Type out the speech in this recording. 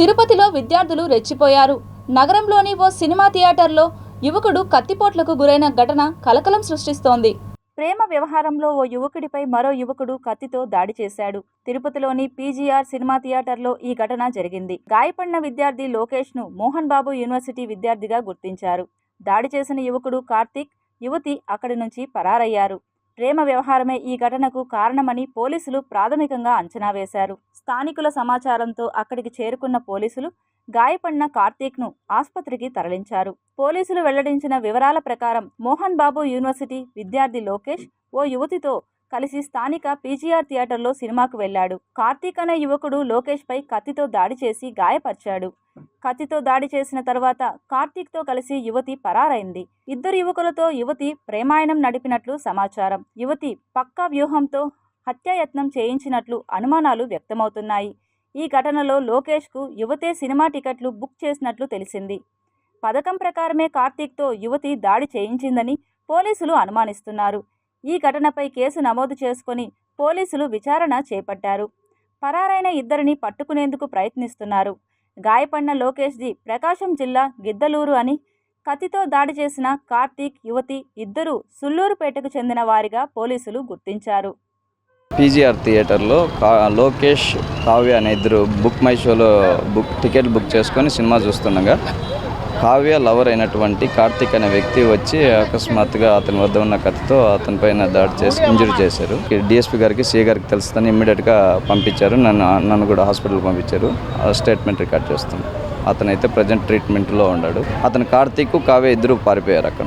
తిరుపతిలో విద్యార్థులు రెచ్చిపోయారు. నగరంలోని ఓ సినిమా థియేటర్లో యువకుడు కత్తిపోట్లకు గురైన ఘటన కలకలం సృష్టిస్తోంది. ప్రేమ వ్యవహారంలో ఓ యువకుడిపై మరో యువకుడు కత్తితో దాడి చేశాడు. తిరుపతిలోని పీజీఆర్ సినిమా థియేటర్లో ఈ ఘటన జరిగింది. గాయపడిన విద్యార్థి లోకేష్ను మోహన్ బాబు యూనివర్సిటీ విద్యార్థిగా గుర్తించారు. దాడి చేసిన యువకుడు కార్తిక్ యువతి అక్కడి నుంచి పరారయ్యారు. ప్రేమ వ్యవహారమే ఈ ఘటనకు కారణమని పోలీసులు ప్రాథమికంగా అంచనా వేశారు. స్థానికుల సమాచారంతో అక్కడికి చేరుకున్న పోలీసులు గాయపడిన కార్తీక్ను ఆసుపత్రికి తరలించారు. పోలీసులు వెల్లడించిన వివరాల ప్రకారం మోహన్ బాబు యూనివర్సిటీ విద్యార్థి లోకేష్ ఓ యువతితో కలిసి స్థానిక పీజీఆర్ థియేటర్లో సినిమాకు వెళ్ళాడు కార్తీక్ అనే యువకుడు లోకేష్పై కత్తితో దాడి చేసి గాయపరిచాడు. కత్తితో దాడి చేసిన తర్వాత కార్తీక్తో కలిసి యువతి పరారైంది. ఇద్దరు యువకులతో యువతి ప్రేమాయణం నడిపినట్లు సమాచారం. యువతి పక్కా వ్యూహంతో హత్యాయత్నం చేయించినట్లు అనుమానాలు వ్యక్తమవుతున్నాయి. ఈ ఘటనలో లోకేష్కు యువతే సినిమా టికెట్లు బుక్ చేసినట్లు తెలిసింది. పథకం ప్రకారమే కార్తీక్తో యువతి దాడి చేయించిందని పోలీసులు అనుమానిస్తున్నారు. ఈ ఘటనపై కేసు నమోదు చేసుకొని పోలీసులు విచారణ చేపట్టారు. పరారైన ఇద్దరిని పట్టుకునేందుకు ప్రయత్నిస్తున్నారు. గాయపడిన లోకేష్ది ప్రకాశం జిల్లా గిద్దలూరు అని కత్తితో దాడి చేసిన కార్తీక్ యువతి ఇద్దరూ సుల్లూరుపేటకు చెందిన వారిగా పోలీసులు గుర్తించారు. పీజీఆర్ థియేటర్లో లోకేష్ కావ్య అనే ఇద్దరు బుక్ మై షోలో బుక్ టికెట్ బుక్ చేసుకొని సినిమా చూస్తుండగా కావ్య లవర్ అయినటువంటి కార్తిక్ అనే వ్యక్తి వచ్చి అకస్మాత్తుగా అతని వద్ద ఉన్న కత్తితో అతని పైన దాడి చేసి ఇంజురీ చేశారు. డిఎస్పీ గారికి సీ గారికి తెలుస్తుందని ఇమ్మీడియట్గా పంపించారు. నన్ను నన్ను కూడా హాస్పిటల్ పంపించారు. స్టేట్మెంట్ రికార్డ్ చేస్తున్నాను అతనైతే ప్రజెంట్ ట్రీట్మెంట్లో ఉన్నాడు. అతను కార్తీక్ కావ్య ఇద్దరు పారిపోయారు అక్కడ.